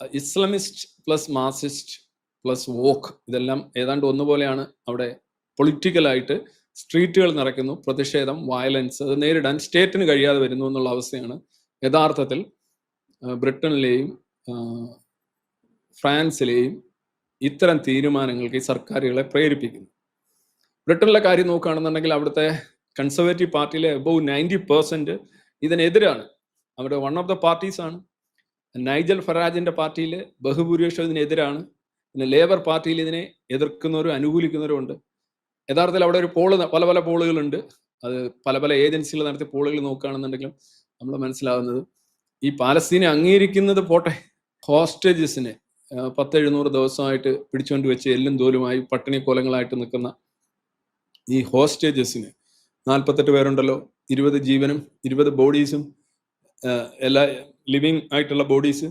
Islamist plus Marxist plus woke ഇതെല്ലാം ഏതാണ്ട് ഒന്നുപോലെയാണ് അവിടെ പൊളിറ്റിക്കലായിട്ട് സ്ട്രീറ്റുകൾ നിറയ്ക്കുന്നു. പ്രതിഷേധം വയലൻസ് അത് നേരിടാൻ സ്റ്റേറ്റിന് കഴിയാതെ വരുന്നു എന്നുള്ള അവസ്ഥയാണ് യഥാർത്ഥത്തിൽ ബ്രിട്ടനിലെയും ഫ്രാൻസിലെയും ഇത്തരം തീരുമാനങ്ങൾക്ക് ഈ സർക്കാരുകളെ പ്രേരിപ്പിക്കുന്നു. ബ്രിട്ടനിലെ കാര്യം നോക്കുകയാണെന്നുണ്ടെങ്കിൽ അവിടുത്തെ കൺസർവേറ്റീവ് പാർട്ടിയിലെ എബവ് നയന്റി പെർസെന്റ് ഇതിനെതിരാണ്. അവിടെ വൺ ഓഫ് ദ പാർട്ടീസ് ആണ് നൈജൽ ഫറാജിന്റെ പാർട്ടിയിൽ ബഹുഭൂരിപക്ഷം ഇതിനെതിരാണ് പിന്നെ ലേബർ പാർട്ടിയിൽ ഇതിനെ എതിർക്കുന്നവരും അനുകൂലിക്കുന്നവരും ഉണ്ട്. യഥാർത്ഥത്തിൽ അവിടെ ഒരു പോൾ പല പല പോളുകളുണ്ട്. അത് പല പല ഏജൻസികൾ നടത്തിയ പോളുകൾ നോക്കുകയാണെന്നുണ്ടെങ്കിലും നമ്മൾ മനസ്സിലാവുന്നത്. ഈ പാലസ്തീനെ അംഗീകരിക്കുന്നത് പോട്ടെ. ഹോസ്റ്റേജസിനെ പത്ത് എഴുന്നൂറ് ദിവസമായിട്ട് പിടിച്ചുകൊണ്ട് വെച്ച് എല്ലും തോലുമായി പട്ടിണി കോലങ്ങളായിട്ട് നിൽക്കുന്ന ഈ ഹോസ്റ്റേജസിന് നാൽപ്പത്തെട്ട് പേരുണ്ടല്ലോ. ഇരുപത് ജീവനും ഇരുപത് ബോഡീസും എല്ലാ ലിവിങ് ആയിട്ടുള്ള ബോഡീസ്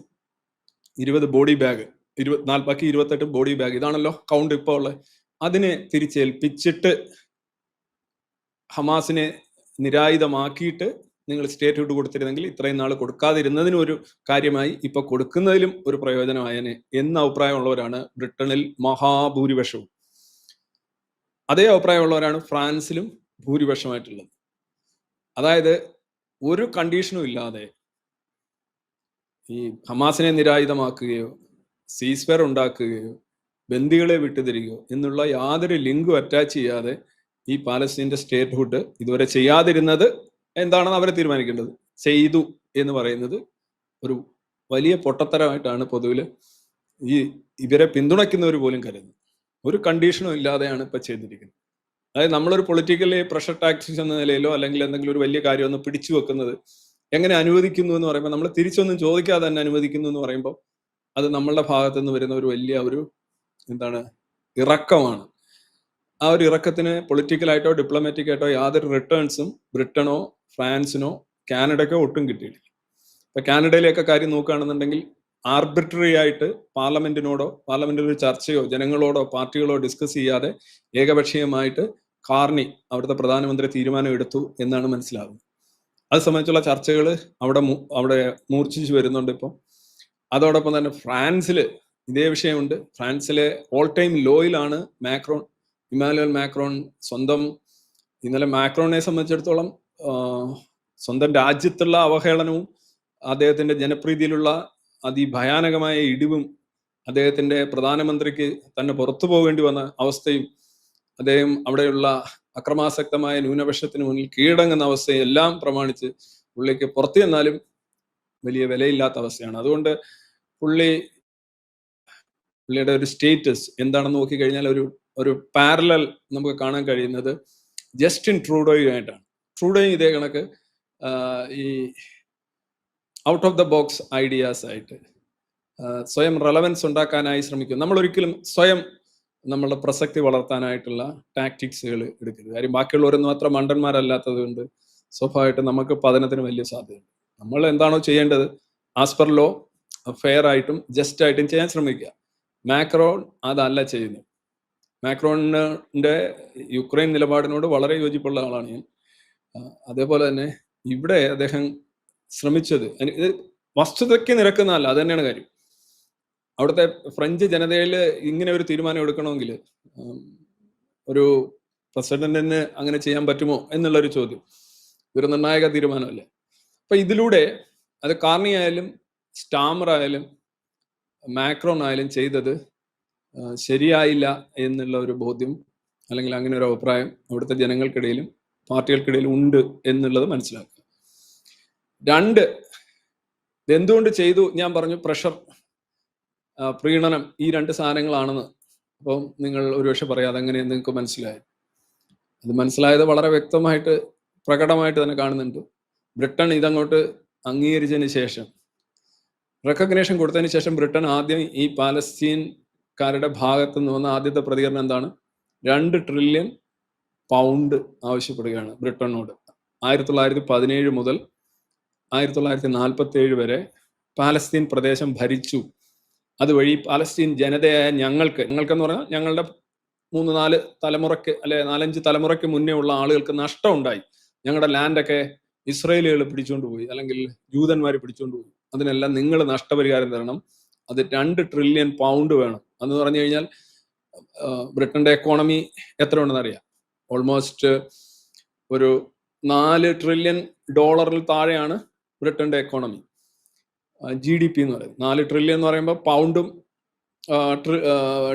ഇരുപത് ബോഡി ബാഗ് ഇരുപത് ബാക്കി ഇരുപത്തെട്ട് ബോഡി ബാഗ് ഇതാണല്ലോ കൗണ്ട് ഇപ്പോൾ ഉള്ളത്. അതിനെ തിരിച്ചേൽപ്പിച്ചിട്ട് ഹമാസിനെ നിരായുധമാക്കിയിട്ട് നിങ്ങൾ സ്റ്റേറ്റ് വിട്ട് കൊടുത്തിരുന്നെങ്കിൽ ഇത്രയും നാൾ കൊടുക്കാതിരുന്നതിനും ഒരു കാര്യമായി ഇപ്പൊ കൊടുക്കുന്നതിലും ഒരു പ്രയോജനമായനെ എന്ന അഭിപ്രായമുള്ളവരാണ് ബ്രിട്ടനിൽ മഹാഭൂരിപക്ഷവും. അതേ അഭിപ്രായമുള്ളവരാണ് ഫ്രാൻസിലും ഭൂരിപക്ഷമായിട്ടുള്ളത്. അതായത് ഒരു കണ്ടീഷനും ഇല്ലാതെ ഈ ഹമാസിനെ നിരായുധമാക്കുകയോ സീസ്ഫെയർ ഉണ്ടാക്കുകയോ ബന്ദികളെ വിട്ടുതിരികയോ എന്നുള്ള യാതൊരു ലിങ്കും അറ്റാച്ച് ചെയ്യാതെ ഈ പാലസ്തീന്റെ സ്റ്റേറ്റ്ഹുഡ് ഇതുവരെ ചെയ്യാതിരുന്നത് എന്താണെന്ന് അവരെ തീരുമാനിക്കേണ്ടത്? ചെയ്തു എന്ന് പറയുന്നത് ഒരു വലിയ പൊട്ടത്തരമായിട്ടാണ് പൊതുവിൽ ഈ ഇവരെ പിന്തുണയ്ക്കുന്നവർ പോലും കരുതുന്നത്. ഒരു കണ്ടീഷനും ഇല്ലാതെയാണ് ഇപ്പം ചെയ്തിരിക്കുന്നത്. അതായത് നമ്മളൊരു പൊളിറ്റിക്കലി പ്രഷർ ടാക്സിസ് എന്ന നിലയിലോ അല്ലെങ്കിൽ എന്തെങ്കിലും ഒരു വലിയ കാര്യം ഒന്ന് പിടിച്ചു വെക്കുന്നത് എങ്ങനെ അനുവദിക്കുന്നു എന്ന് പറയുമ്പോൾ നമ്മൾ തിരിച്ചൊന്നും ചോദിക്കാതെ തന്നെ അനുവദിക്കുന്നു എന്ന് പറയുമ്പോൾ അത് നമ്മളുടെ ഭാഗത്തു നിന്ന് വരുന്ന ഒരു വലിയ ഒരു എന്താണ് ഇറക്കമാണ്. ആ ഒരു ഇറക്കത്തിന് പൊളിറ്റിക്കലായിട്ടോ ഡിപ്ലോമാറ്റിക് ആയിട്ടോ യാതൊരു റിട്ടേൺസും ബ്രിട്ടനോ ഫ്രാൻസിനോ കാനഡയ്ക്കോ ഒട്ടും കിട്ടിയിട്ടില്ല. ഇപ്പൊ കാനഡയിലെയൊക്കെ കാര്യം നോക്കുകയാണെന്നുണ്ടെങ്കിൽ ആർബിട്രറി ആയിട്ട് പാർലമെന്റിനോടോ പാർലമെന്റിൽ ഒരു ചർച്ചയോ ജനങ്ങളോടോ പാർട്ടികളോ ഡിസ്കസ് ചെയ്യാതെ ഏകപക്ഷീയമായിട്ട് കാർണി അവിടുത്തെ പ്രധാനമന്ത്രി തീരുമാനം എടുത്തു എന്നാണ് മനസ്സിലാകുന്നത് അത് സംബന്ധിച്ചുള്ള ചർച്ചകൾ അവിടെ അവിടെ മൂർച്ഛിച്ചു വരുന്നുണ്ട് ഇപ്പോൾ അതോടൊപ്പം തന്നെ ഫ്രാൻസിൽ ഇതേ വിഷയമുണ്ട്. ഫ്രാൻസിലെ ഓൾ ടൈം ലോയിലാണ് മാക്രോൺ ഇമാനുവൽ മാക്രോൺ സ്വന്തം ഇന്നലെ മാക്രോണിനെ സംബന്ധിച്ചിടത്തോളം സ്വന്തം രാജ്യത്തുള്ള അവഹേളനവും അദ്ദേഹത്തിന്റെ ജനപ്രീതിയിലുള്ള അതിഭയാനകമായ ഇടിവും അദ്ദേഹത്തിന്റെ പ്രധാനമന്ത്രിക്ക് തന്നെ പുറത്തു പോകേണ്ടി വന്ന അവസ്ഥയും അദ്ദേഹം അവിടെയുള്ള അക്രമാസക്തമായ ന്യൂനപക്ഷത്തിന് മുന്നിൽ കീഴടങ്ങുന്ന അവസ്ഥയെല്ലാം പ്രമാണിച്ച് പുള്ളിക്ക് പുറത്തു ചെന്നാലും വലിയ വിലയില്ലാത്ത അവസ്ഥയാണ്. അതുകൊണ്ട് പുള്ളി പുള്ളിയുടെ ഒരു സ്റ്റേറ്റസ് എന്താണെന്ന് നോക്കിക്കഴിഞ്ഞാൽ ഒരു ഒരു പാരലൽ നമുക്ക് കാണാൻ കഴിയുന്നത് ജസ്റ്റിൻ ട്രൂഡോയുമായിട്ടാണ്. ട്രൂഡോയും ഇതേ കണക്ക് ഈ out of the box ideas ആയിട്ട് സ്വയം റെലവൻസ് ഉണ്ടാക്കാനായി ശ്രമിക്കും നമ്മൾ ഒരിക്കലും സ്വയം നമ്മളുടെ പ്രസക്തി വളർത്താനായിട്ടുള്ള ടാക്ടിക്സുകൾ എടുക്കരുത്. കാര്യം ബാക്കിയുള്ളവരൊന്നും അത്ര മണ്ടന്മാരല്ലാത്തത് കൊണ്ട് സ്വഭാവമായിട്ട് നമുക്ക് പതനത്തിന് വലിയ സാധ്യതയുണ്ട്. നമ്മൾ എന്താണോ ചെയ്യേണ്ടത് ആസ് പെർ ലോ ഫെയർ ആയിട്ടും ജസ്റ്റ് ആയിട്ടും ചെയ്യാൻ ശ്രമിക്കുക. മാക്രോൺ അതല്ല ചെയ്യുന്നത്. മാക്രോണിന്റെ യുക്രൈൻ നിലപാടിനോട് വളരെ യോജിപ്പുള്ള ആളാണ് ഞാൻ. അതേപോലെ തന്നെ ഇവിടെ അദ്ദേഹം ശ്രമിച്ചത്. ഇത് വസ്തുതയ്ക്ക് നിരക്കുന്നതല്ല അത് തന്നെയാണ് കാര്യം. അവിടുത്തെ ഫ്രഞ്ച് ജനതയിൽ ഇങ്ങനെ ഒരു തീരുമാനം എടുക്കണമെങ്കിൽ ഒരു പ്രസിഡന്റിന് അങ്ങനെ ചെയ്യാൻ പറ്റുമോ എന്നുള്ള ഒരു ചോദ്യം. ഇതൊരു നിർണായക തീരുമാനമല്ലേ? അപ്പൊ ഇതിലൂടെ അത് കാർണി ആയാലും സ്റ്റാമർ ആയാലും മാക്രോൺ ആയാലും ചെയ്തത് ശരിയായില്ല എന്നുള്ള ഒരു ബോധ്യം അല്ലെങ്കിൽ അങ്ങനെ ഒരു അഭിപ്രായം അവിടുത്തെ ജനങ്ങൾക്കിടയിലും പാർട്ടികൾക്കിടയിലും ഉണ്ട് എന്നുള്ളത് മനസ്സിലാക്കുക. രണ്ട് ഇതെന്തുകൊണ്ട് ചെയ്തു? ഞാൻ പറഞ്ഞു പ്രഷർ. പ്രീണനം ഈ രണ്ട് സാധനങ്ങളാണെന്ന് അപ്പം നിങ്ങൾ ഒരുപക്ഷെ പറയാതെ അതെങ്ങനെ നിങ്ങൾക്ക് മനസ്സിലായി. അത് മനസ്സിലായത് വളരെ വ്യക്തമായിട്ട് പ്രകടമായിട്ട് തന്നെ കാണുന്നുണ്ട്. ബ്രിട്ടൻ ഇതങ്ങോട്ട് അംഗീകരിച്ചതിന് ശേഷം റെക്കഗ്നേഷൻ കൊടുത്തതിന് ശേഷം ബ്രിട്ടൻ ആദ്യം ഈ പാലസ്തീൻകാരുടെ ഭാഗത്ത് നിന്ന് വന്ന ആദ്യത്തെ പ്രതികരണം എന്താണ്? രണ്ട് ട്രില്യൺ പൗണ്ട് ആവശ്യപ്പെടുകയാണ് ബ്രിട്ടനോട്. ആയിരത്തി തൊള്ളായിരത്തി പതിനേഴ് മുതൽ ആയിരത്തി തൊള്ളായിരത്തി നാൽപ്പത്തി ഏഴ് വരെ പാലസ്തീൻ പ്രദേശം ഭരിച്ചു. അതുവഴി പാലസ്തീൻ ജനതയായ ഞങ്ങൾക്ക് ഞങ്ങൾക്കെന്ന് പറഞ്ഞാൽ ഞങ്ങളുടെ മൂന്ന് നാല് തലമുറയ്ക്ക് അല്ലെ നാലഞ്ച് തലമുറയ്ക്ക് മുന്നേ ഉള്ള ആളുകൾക്ക് നഷ്ടം ഉണ്ടായി ഞങ്ങളുടെ ലാൻഡൊക്കെ ഇസ്രയേലുകൾ പിടിച്ചുകൊണ്ട് പോയി അല്ലെങ്കിൽ ജൂതന്മാർ പിടിച്ചുകൊണ്ട് പോയി. അതിനെല്ലാം നിങ്ങൾ നഷ്ടപരിഹാരം തരണം. അത് രണ്ട് ട്രില്യൺ പൗണ്ട് വേണം. എന്ന് പറഞ്ഞു കഴിഞ്ഞാൽ ബ്രിട്ടന്റെ എക്കോണമി എത്ര ഉണ്ടെന്ന് അറിയാം? ഓൾമോസ്റ്റ് ഒരു നാല് ട്രില്യൺ ഡോളറിൽ താഴെയാണ് ബ്രിട്ടന്റെ എക്കോണമി ജി ഡി പി എന്ന് പറയുന്നത്. നാല് ട്രില്യൺ എന്ന് പറയുമ്പോൾ പൗണ്ടും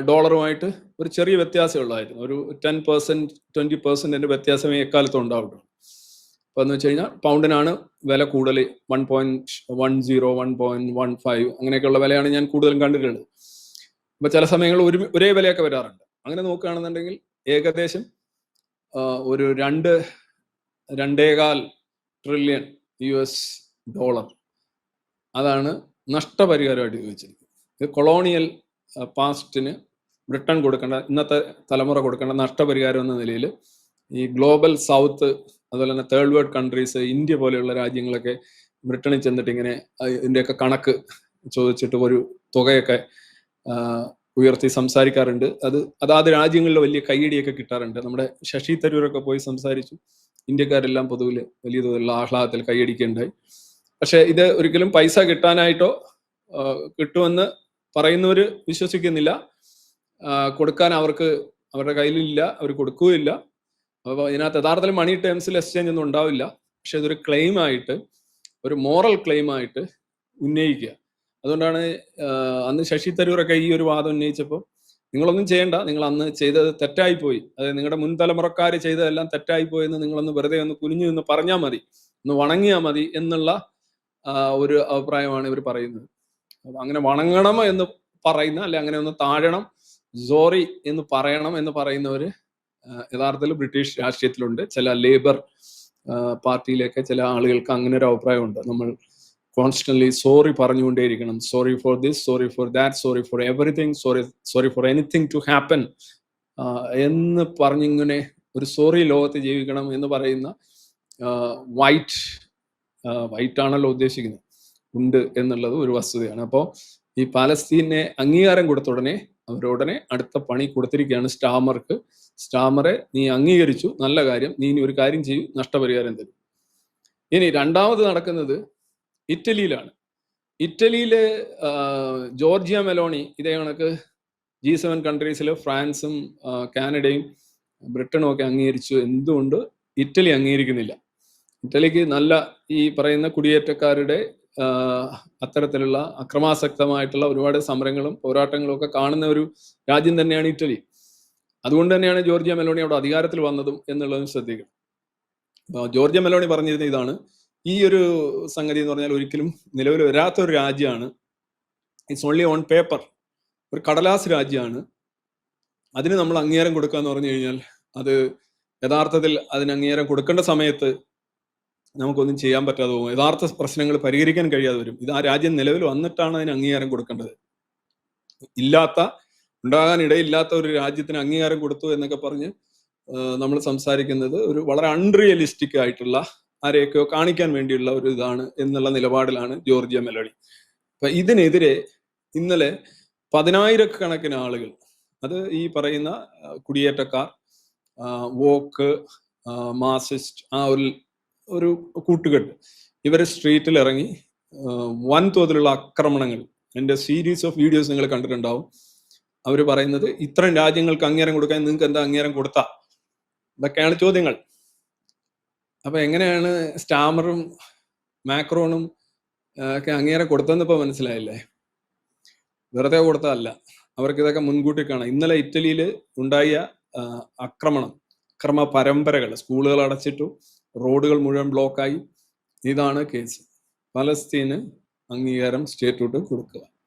ഡോളറുമായിട്ട് ഒരു ചെറിയ വ്യത്യാസമേ ഉള്ളായിരുന്നു. ഒരു ടെൻ പെർസെന്റ് ട്വന്റി പെർസെന്റിന്റെ വ്യത്യാസമേ എക്കാലത്തും ഉണ്ടാവുള്ളൂ. അപ്പൊ എന്ന് വെച്ച് കഴിഞ്ഞാൽ പൗണ്ടിനാണ് വില കൂടുതൽ one point one zero one point one five അങ്ങനെയൊക്കെയുള്ള വിലയാണ് ഞാൻ കൂടുതലും കണ്ടിട്ടുള്ളത്. അപ്പോൾ ചില സമയങ്ങളിൽ ഒരു ഒരേ വിലയൊക്കെ വരാറുണ്ട്. അങ്ങനെ നോക്കുകയാണെന്നുണ്ടെങ്കിൽ ഏകദേശം ഒരു രണ്ട് രണ്ടേകാൽ ട്രില്യൺ യു എസ് ഡോളർ അതാണ് നഷ്ടപരിഹാരമായിട്ട് ചോദിച്ചിരിക്കുന്നത് കൊളോണിയൽ പാസ്റ്റിന് ബ്രിട്ടൻ കൊടുക്കേണ്ട ഇന്നത്തെ തലമുറ കൊടുക്കേണ്ട നഷ്ടപരിഹാരം എന്ന നിലയിൽ ഈ ഗ്ലോബൽ സൗത്ത് അതുപോലെ തന്നെ തേർഡ് വേൾഡ് കൺട്രീസ് ഇന്ത്യ പോലെയുള്ള രാജ്യങ്ങളൊക്കെ ബ്രിട്ടനിൽ ചെന്നിട്ട് ഇങ്ങനെ ഇതിന്റെയൊക്കെ കണക്ക് ചോദിച്ചിട്ട് ഒരു തുകയൊക്കെ ഉയർത്തി സംസാരിക്കാറുണ്ട്. അത് അതാത് രാജ്യങ്ങളിൽ വലിയ കൈയടിയൊക്കെ കിട്ടാറുണ്ട്. നമ്മുടെ ശശി തരൂരൊക്കെ പോയി സംസാരിച്ചു. ഇന്ത്യക്കാരെല്ലാം പൊതുവിൽ വലിയ തോതിലുള്ള ആഹ്ലാദത്തിൽ കൈയടിക്കുകയുണ്ടായി പക്ഷെ ഇത് ഒരിക്കലും പൈസ കിട്ടാനായിട്ടോ കിട്ടുമെന്ന് പറയുന്നവർ വിശ്വസിക്കുന്നില്ല. കൊടുക്കാൻ അവർക്ക് അവരുടെ കയ്യിലില്ല അവർ കൊടുക്കുകയില്ല. അപ്പോൾ ഇതിനകത്ത് യഥാർത്ഥത്തിൽ മണി ടേംസിൽ എക്സ്ചേഞ്ച് ഒന്നും ഉണ്ടാവില്ല. പക്ഷെ ഇതൊരു ക്ലെയിം ആയിട്ട് ഒരു മോറൽ ക്ലെയിം ആയിട്ട് ഉന്നയിക്കുക. അതുകൊണ്ടാണ് അന്ന് ശശി തരൂരൊക്കെ ഈ ഒരു വാദം ഉന്നയിച്ചപ്പോൾ നിങ്ങളൊന്നും ചെയ്യണ്ട നിങ്ങൾ അന്ന് ചെയ്തത് തെറ്റായിപ്പോയി. അതായത് നിങ്ങളുടെ മുൻ തലമുറക്കാർ ചെയ്തതെല്ലാം തെറ്റായിപ്പോയി എന്ന് നിങ്ങളൊന്ന് വെറുതെ ഒന്ന് കുനിഞ്ഞു നിന്ന് പറഞ്ഞാൽ മതി. ഒന്ന് വണങ്ങിയാൽ മതി എന്നുള്ള ഒരു അഭിപ്രായമാണ് ഇവർ പറയുന്നത്. അങ്ങനെ വണങ്ങണം എന്ന് പറയുന്ന അല്ലെ അങ്ങനെ ഒന്ന് താഴണം സോറി എന്ന് പറയണം എന്ന് പറയുന്നവര് ആ, യഥാർത്ഥത്തിൽ ബ്രിട്ടീഷ് രാഷ്ട്രീയത്തിലുണ്ട്. ചില ലേബർ പാർട്ടിയിലൊക്കെ ചില ആളുകൾക്ക് അങ്ങനെ ഒരു അഭിപ്രായമുണ്ട്. നമ്മൾ constantly sorry പറഞ്ഞുകൊണ്ടേയിരിക്കണം. Sorry for this sorry for that sorry for everything sorry sorry for anything to happen എന്ന് പറഞ്ഞിങ്ങനെ ഒരു സോറി ലോകത്ത് ജീവിക്കണം എന്ന് പറയുന്ന വൈറ്റ് വൈറ്റ് ആണല്ലോ ഉദ്ദേശിക്കുന്നത്. ഉണ്ട് എന്നുള്ളത് ഒരു വസ്തുതയാണ്. അപ്പോൾ ഈ പാലസ്തീനെ അംഗീകാരം കൊടുത്ത ഉടനെ അവരോടനെ അടുത്ത പണി കൊടുത്തിരിക്കുകയാണ് സ്റ്റാമർക്ക്. സ്റ്റാമറെ നീ അംഗീകരിച്ചു. നല്ല കാര്യം. നീ ഇനി ഒരു കാര്യം ചെയ്യൂ. നഷ്ടപരിഹാരം തരും. ഇനി രണ്ടാമത് നടക്കുന്നത് ഇറ്റലിയിലാണ്. ഇറ്റലിയിലെ ജോർജിയ മെലോണി ഇതേ കണക്ക് ജി സെവൻ കൺട്രീസിൽ ഫ്രാൻസും കാനഡയും ബ്രിട്ടനും ഒക്കെ അംഗീകരിച്ചു. എന്തുകൊണ്ട്? ഇറ്റലി അംഗീകരിക്കുന്നില്ല. ഇറ്റലിക്ക് നല്ല ഈ പറയുന്ന കുടിയേറ്റക്കാരുടെ അത്തരത്തിലുള്ള അക്രമാസക്തമായിട്ടുള്ള ഒരുപാട് സമരങ്ങളും പോരാട്ടങ്ങളും ഒക്കെ കാണുന്ന ഒരു രാജ്യം തന്നെയാണ് ഇറ്റലി. അതുകൊണ്ട് തന്നെയാണ് ജോർജിയ മെലോണി അവിടെ അധികാരത്തിൽ വന്നതും എന്നുള്ളതും ശ്രദ്ധിക്കണം. ജോർജിയ മെലോണി പറഞ്ഞിരുന്ന ഇതാണ് ഈ ഒരു സംഗതി എന്ന് പറഞ്ഞാൽ ഒരിക്കലും നിലവിൽ വരാത്ത ഒരു രാജ്യമാണ്. ഇറ്റ്സ് ഓൺലി ഓൺ പേപ്പർ ഒരു കടലാസ് രാജ്യമാണ്. അതിന് നമ്മൾ അംഗീകാരം കൊടുക്കുക എന്ന് പറഞ്ഞു കഴിഞ്ഞാൽ അത് യഥാർത്ഥത്തിൽ അതിന് അംഗീകാരം കൊടുക്കേണ്ട സമയത്ത് നമുക്കൊന്നും ചെയ്യാൻ പറ്റാതെ പോകും. യഥാർത്ഥ പ്രശ്നങ്ങൾ പരിഹരിക്കാൻ കഴിയാതെ വരും. ഇത് ആ രാജ്യം നിലവിൽ വന്നിട്ടാണ് അതിന് അംഗീകാരം കൊടുക്കേണ്ടത്. ഇല്ലാത്ത ഉണ്ടാകാൻ ഇടയില്ലാത്ത ഒരു രാജ്യത്തിന് അംഗീകാരം കൊടുത്തു എന്നൊക്കെ പറഞ്ഞ് നമ്മൾ സംസാരിക്കുന്നത് ഒരു വളരെ അൺറിയലിസ്റ്റിക് ആയിട്ടുള്ള ആരെയൊക്കെയോ കാണിക്കാൻ വേണ്ടിയുള്ള ഒരു ഇതാണ് എന്നുള്ള നിലപാടിലാണ് ജോർജിയ മെലഡി. അപ്പൊ ഇതിനെതിരെ ഇന്നലെ പതിനായിരക്കണക്കിന് ആളുകൾ അത് ഈ പറയുന്ന കുടിയേറ്റക്കാർ വോക്ക് മാസിസ്റ്റ് ആ ഒരു ഒരു കൂട്ടുകെട്ട്. ഇവർ സ്ട്രീറ്റിൽ ഇറങ്ങി വൻതോതിലുള്ള ആക്രമണങ്ങൾ. എന്റെ സീരീസ് ഓഫ് വീഡിയോസ് നിങ്ങൾ കണ്ടിട്ടുണ്ടാവും. അവർ പറയുന്നത് ഇത്രയും രാജ്യങ്ങൾക്ക് അംഗീകാരം കൊടുക്കാൻ നിങ്ങൾക്ക് എന്താ അംഗീകാരം കൊടുത്ത? ഇതൊക്കെയാണ് ചോദ്യങ്ങൾ. അപ്പൊ എങ്ങനെയാണ് സ്റ്റാമറും മാക്രോണും ഒക്കെ അംഗീകാരം കൊടുത്തതെന്ന് ഇപ്പൊ മനസ്സിലായില്ലേ? വെറുതെ കൊടുത്തതല്ല. അവർക്ക് ഇതൊക്കെ മുൻകൂട്ടി കാണാം ഇന്നലെ ഇറ്റലിയിൽ ഉണ്ടായ ആക്രമണം അക്രമ പരമ്പരകൾ സ്കൂളുകൾ അടച്ചിട്ടു റോഡുകൾ മുഴുവൻ ബ്ലോക്കായി. ഇതാണ് കേസ്. പലസ്തീന് അംഗീകാരം സ്റ്റേറ്റ് വിട്ട് കൊടുക്കുക.